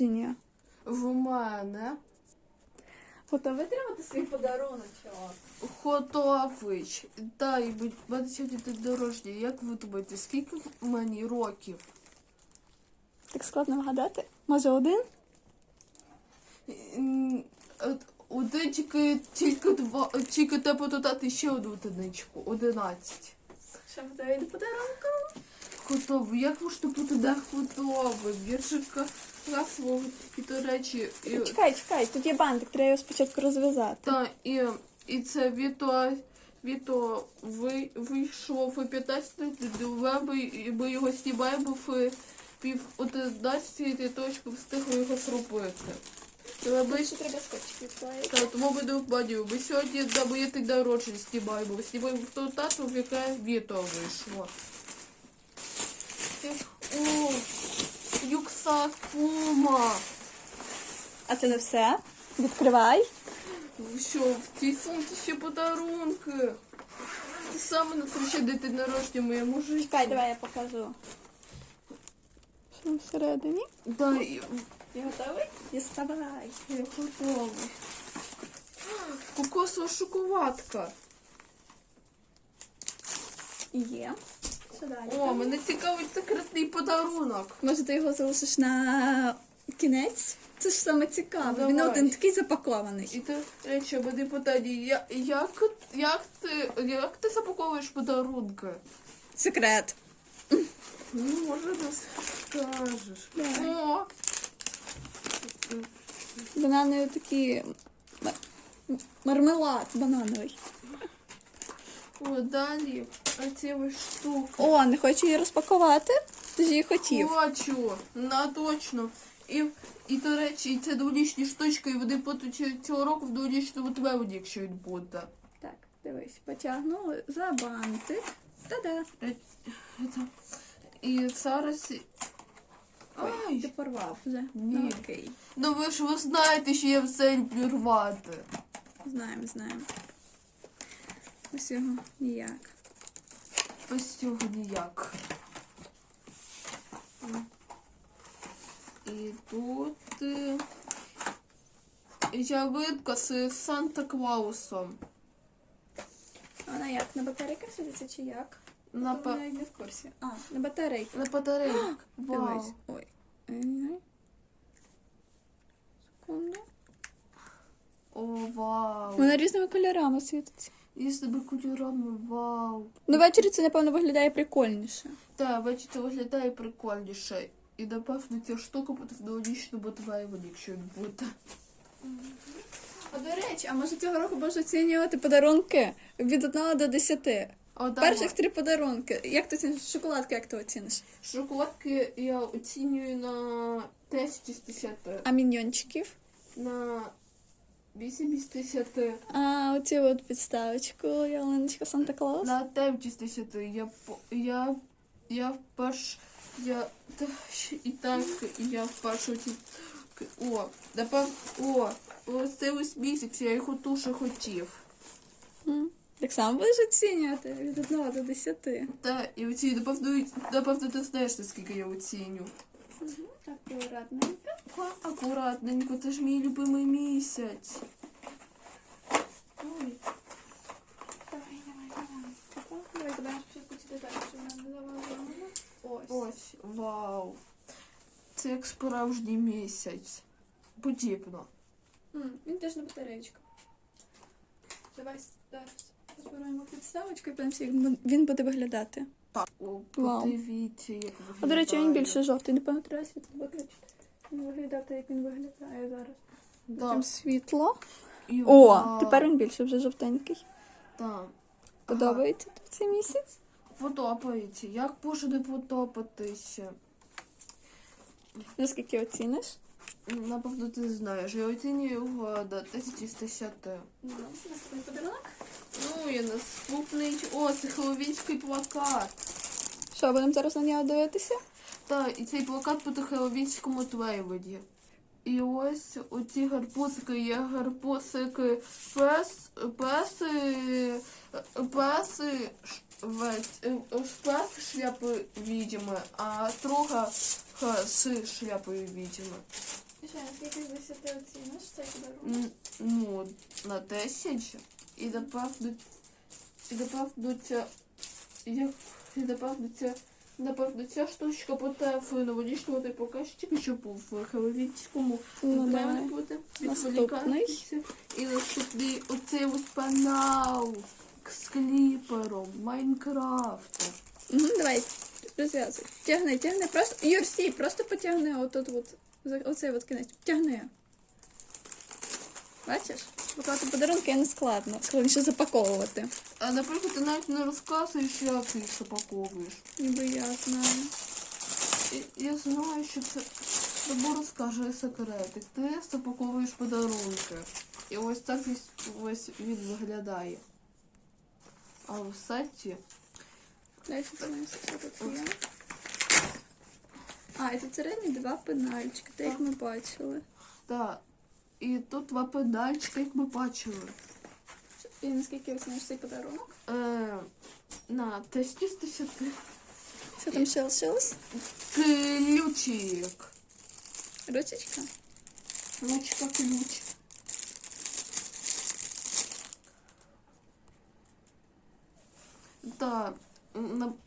народження. В мене Готовий отримати свій подаруночок? Хотович. Да, і мене сьогодні день народження. Як ви думаєте, скільки мені років? Так складно вгадати. Може один? Один тільки, тільки два, тільки треба додати ще одну одиничку. Одинадцять. Що готовий до подарунку? Готовий. Як можете бути не готовим? Віршика красиво. І до речі, і, Чекай, чекай, тут є бантик, треба його спочатку розв'язати. та, і, і це відео, відео ви, вийшло в 15 новембра, і ми його знімаємо в пів 11 для того, щоб встигли його зробити. Але ми Ще треба скотчик відклеїти. Так, тому ми не обманюємо. Ми сьогодні на моє день народження знімаємо. Знімаємо в ту дату, в яке відео вийшло. Е, О, юкса Пума. А це не все? Відкривай. Що, в цій сумці ще подарунки. Це саме насвящений день народження моєму житті. Чекай, давай я покажу. Що там всередині? Да, і, Ти готовий? Діставай. я готовий. Кокосова шоколадка. Є. Що далі? О, мене цікавить секретний подарунок. Може, ти його залишиш на кінець? Це ж саме цікаве. Він один такий запакований. І до речі, мене питання, я- як, як, ти, як ти запаковуєш подарунки? Секрет. Ну, може, не скажеш. Давай. О, Банани такі. м- Мармелад банановий. О, далі оці ось штуки. О, не хочу її розпакувати. Ти ж її хотів. Хочу, на точно. І, і до речі, і це дволічні штучки, і вони будуть цього року в дволічному твевені, якщо він буде. Так, дивись, потягнули за бантик. Та-да. Е, І зараз... Ой, ти порвав вже. Ні. Ну, ну ви ж ви знаєте, що я все люблю рвати. Знаємо, знаємо. Ось його ніяк. Без цього ніяк. І тут е, ялинка з Санта Клаусом. Вона як? На батарейках сидиться чи як? На, па... вона не в курсі. А, на батарейках. на батарейках. Вау. Дивись. Ой. Секунду. О, вау. Вона різними кольорами світиться. І з тебе кольорами, вау. Ну, ввечері це, напевно, виглядає прикольніше. Так, бачите, це виглядає прикольніше. І напевно ця штука новорічному твоєму, якщо він буде. А до речі, а може цього року можна оцінювати подарунки від 1 до 10? О, Перших три подарунки. Як ти оціниш? Шоколадки, як ти оціниш? Шоколадки я оцінюю на 10 із 10. А міньйончиків? На 8 із 10. А оці от підставочку, ялиночка Санта Клаус. На 9 із 10. Я, по- я, я вперше... Я... І так, я вперше... оці- О, напевно... О, ось місяць, я його дуже хотів. Так само будеш оцінювати від 1 до 10. Та, і оці, напевно, напевно, ти знаєш, наскільки я оціню. Акуратненько. Акуратненько, це ж мій любимий місяць. Ой. Давай, давай, давай. Ось. Ось, вау. Це як справжній місяць. Подібно. М, Він теж на батареєчку. Давай зараз розбираємо підставочку і подивимося, як він буде виглядати. Так. О, Вау. подивіться, як виглядає. А до речі, він більше жовтий, напевно, треба світло виключити. Не виглядати, як він виглядає зараз. Там світло. І О, вау. тепер він більше вже жовтенький. Так. Подобається тобі цей місяць? Подобається. Як може не подобатися? Наскільки оціниш? Напевно, ти знаєш. Я оцінюю його до 10 із 10. Наступний подарунок. Ну і наступний. О, це хеловінський плакат. Що, будемо зараз на нього дивитися? Так, і цей плакат по хеловінському твейводі. І ось оці гарбузики є гарбузики пес, песи, песи, ш- е, пес шляпи відьми, а друга з шляпою відьми. Мішаня, скільки з 10 оціниш цей подарунок? Ну, на 10. І напевно, і ця, як, і ця, напевно ця штучка буде в новорічному кашечки, що був в хеловінському. Ну, Напевно, давай. буде Наступний. відволікатися. І наступний оцей ось панал з кліпером Майнкрафта. Угу, давай, розв'язуй. Тягни, тягни, просто. Юр, стій, просто потягни отут от. Оцей от кінець. Тягни. Бачиш? Пакувати подарунки не складно. Складніше запаковувати. А наприклад, ти навіть не розказуєш, як ти їх запаковуєш. Ніби я знаю. І- Я знаю, що це тобі розкаже секретик. Ти запаковуєш подарунки. І ось так ось, він виглядає. А в сеті Дай подивимося, що тут є. А, і тут середні два пенальчики, так як ми бачили. так. І тут два педальчики, як ми бачили. І наскільки оціниш цей подарунок? Е, на тесті з 10. Що там ще лишилось? Ключик. Ручечка? Ручка ключ. Так,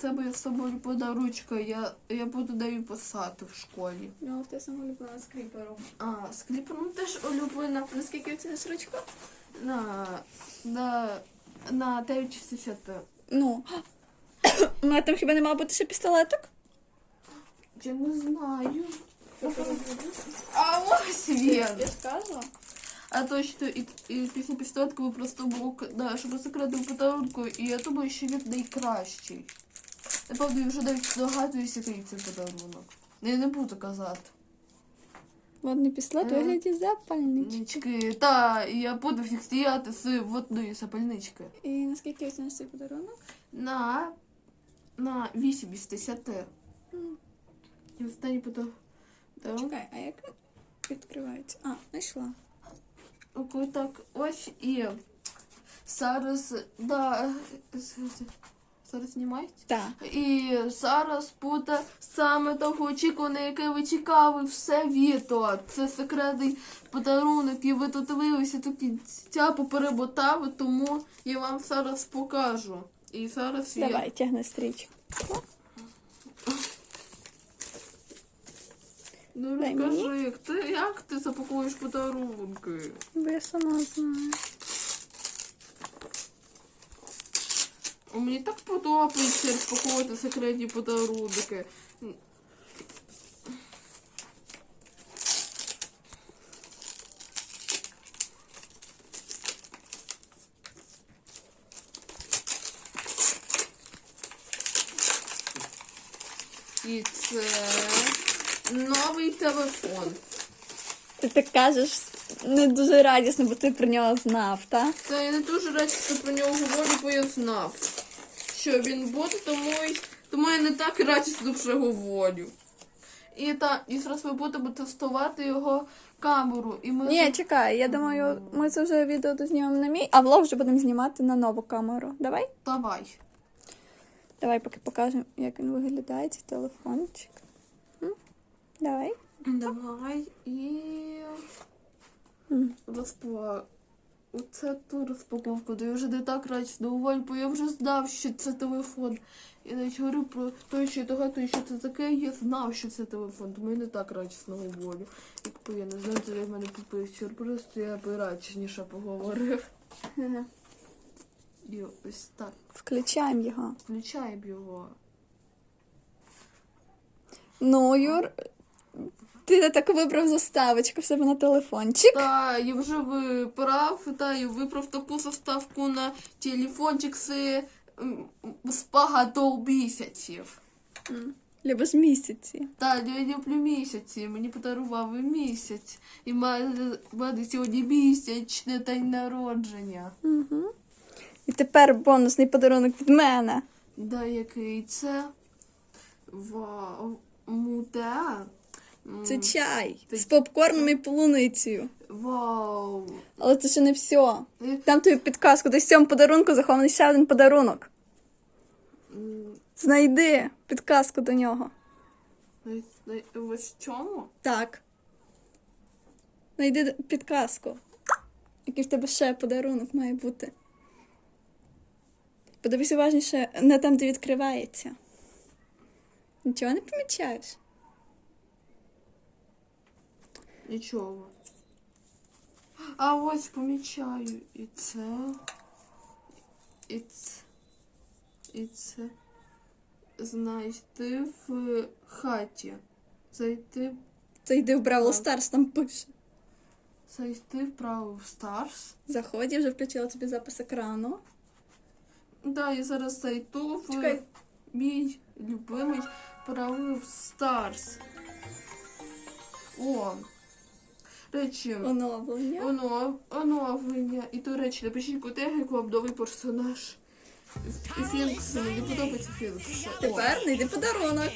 це моя собою подаручка. Я, я буду нею писати в школі. Ну, ти сама любила з кріпером. А, з кліпером теж улюблена. Наскільки оціниш ручку? На, на, на 9 з 10. Ну. Ну, а там хіба не мав бути ще пістолеток? Я не знаю. А ось він. Я ж кажу. А і після пістолетки ви просто був, да, щоб секретну подарунку, і я думаю, що він найкращий. Напевно, я вже навіть здогадуюся, який це подарунок. Ну, Я не буду казати. Водний пістолет у Е. вигляді запальнички. Та, і я буду стояти з водної сапальнички. І наскільки оціниш цей подарунок? На, на 8 із 10. М. І останній подарунок. Чекай, а як відкривається? А, знайшла. Так, ось і зараз, да, зараз знімають? Так. І зараз буде саме довгоочікуване, яке ви чекали все відео. Це секретний подарунок, і ви тут дивилися до кінця поперемотали, тому я вам зараз покажу. І зараз я... Давай, тягни стрічку. Ну Дай розкажи, як ти, як ти запакуєш подарунки? Бо я сама знаю. О, Мені так подобається розпаковувати секретні подарунки. І це новий телефон. Ти так кажеш не дуже радісно, бо ти про нього знав, так? Та я не дуже радісно про нього говорю, бо я знав, що він буде, тому, тому я не так радісно вже говорю. І та, і зараз ми будемо тестувати його камеру. І ми Ні, чекай, я думаю, ми це вже відео дознімемо на мій, а влог вже будемо знімати на нову камеру. Давай? давай. Давай поки покажемо, як він виглядає, цей телефончик. Давай. Давай і М. Оце ту розпаковку, то я вже не так радісно говорю, бо я вже знав, що це телефон. Я навіть говорю про той, що я догадую, що це таке, я знав, що це телефон, тому я не так радісно говорю. Якби я не знаю, це в мене купив сюрприз, то я б радісніше поговорив. І ось так. Включаємо його. Включаємо його. Ну, Юр, ти не так вибрав заставочку в себе на телефончик. Та, я вже вибрав, та, я вибрав таку заставку на телефончик з, з багато місяців. Любиш місяці. Та, я люблю місяці, мені подарував місяць. І в мене мене сьогодні місячний день народження. Угу. І тепер бонусний подарунок від мене. Да, який це? Вау. Муде. Це чай Ти- з попкорном і полуницею. Вау. Але це ще не все. Там тобі підказку, десь в цьому подарунку захований ще один подарунок. Знайди підказку до нього. Ось в чому? Так. Найди підказку. Який в тебе ще подарунок має бути. Подивись уважніше на там, де відкривається. Нічого не помічаєш? Нічого. А ось помічаю і це. І це. І це. Знайти в хаті. Зайти. Це йди в Бравл Старс, там пише. Зайти в Старс. Заходь, я вже включила тобі запис екрану. Да, я зараз зайду в Чекай. мій любимий Бравл Старс. О. Речі. Оновлення. Оно, оновлення. І, до речі, напишіть як вам персонаж. І Фінкс, мені подобається Фінкс. Тепер знайди подарунок.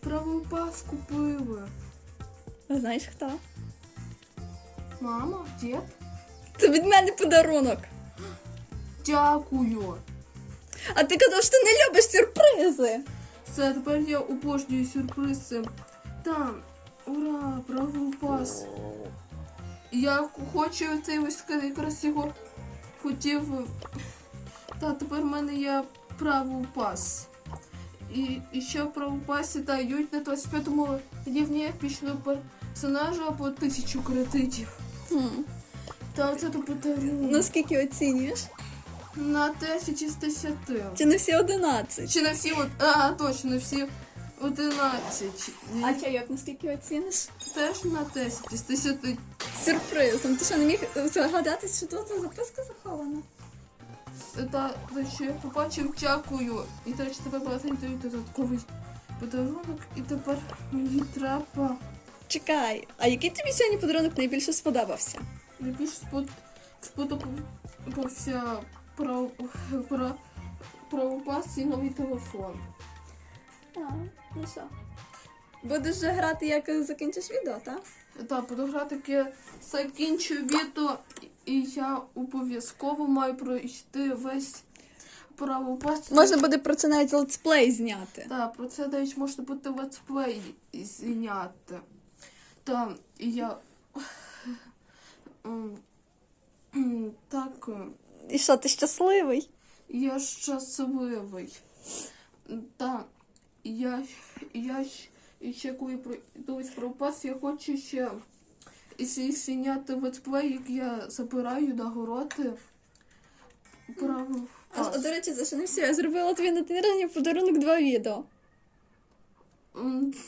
Правий пас купили. А знаєш хто? Мама, дід, Це від мене подарунок. дякую. А ти казав, що ти не любиш сюрпризи. Все, тепер я обожнюю сюрпризи. Там, ура, правий пас. Я хочу цей ось якраз його хотів. Та тепер в мене є правий пас. І, і ще в правому пасі дають на 25-му рівні епічного персонажа по тисячу кредитів. Хм. Та це то подарунок. Наскільки оцінюєш? На 10 із 10. Чи не всі 11? Чи не всі, от- а, точно, не всі 11. А чайок наскільки оціниш? Теж на 10 із 10. Сюрпризом. Ти що не міг здогадатись, що тут записка захована? Та, що я побачив, дякую. І до речі, тебе багатень дають додатковий подарунок. І тепер мені треба Чекай, а який тобі сьогодні подарунок найбільше сподобався? найбільш спод... сподобався про, про, правопас і новий телефон. А, ну що? Будеш вже грати, як закінчиш відео, так? Так, буду грати таке закінчу відео, і я обов'язково маю пройти весь правопас. Можна буде про це навіть летсплей зняти. Так, про це навіть можна буде летсплей зняти. Так, і я. м, м, Так, е, І що, ти щасливий? я щасливий. Так, я, я ще коли пройду пропас, я хочу ще зняти летсплей, як я забираю нагороди. Право. А, а, до речі, за що не все, я зробила тобі на день подарунок два відео.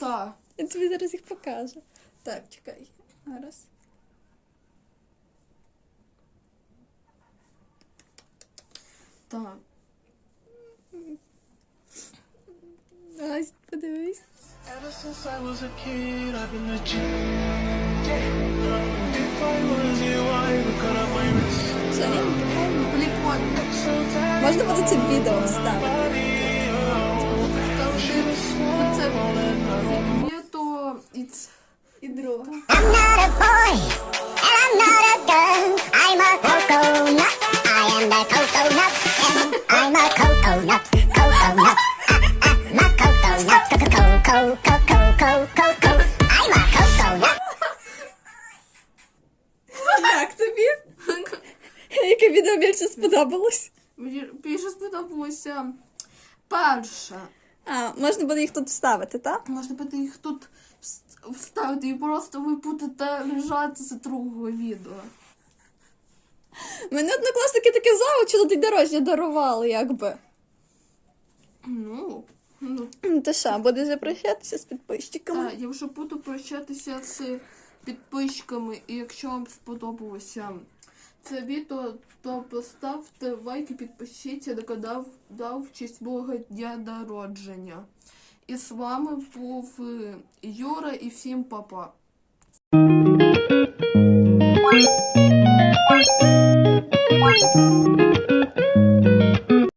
Так. Я тобі зараз їх покажу. Так, чекай. Зараз. Так. Ось, подивись. Ever since I was a kid, I've been a G. If I was you, I would cut up my wrist. Що, ні? Прикольно. So tired Можна буде це відео вставити. Це відео і це. І друге. I'm not a boy, Сподобалось? Мені більше сподобалося перше. А, можна буде їх тут вставити, так? Можна буде їх тут вставити і просто ви будете лежати з другого відео. Мене однокласники таке що день дорожня дарували, якби. Ну, ну Ну, То що, будеш вже прощатися з підписчиками? так, я вже буду прощатися з підписчиками, і якщо вам сподобалося це відео, то поставте лайк і підпишіться на канал дав честь мого дня народження. І з вами був е, Юра і всім папа. You.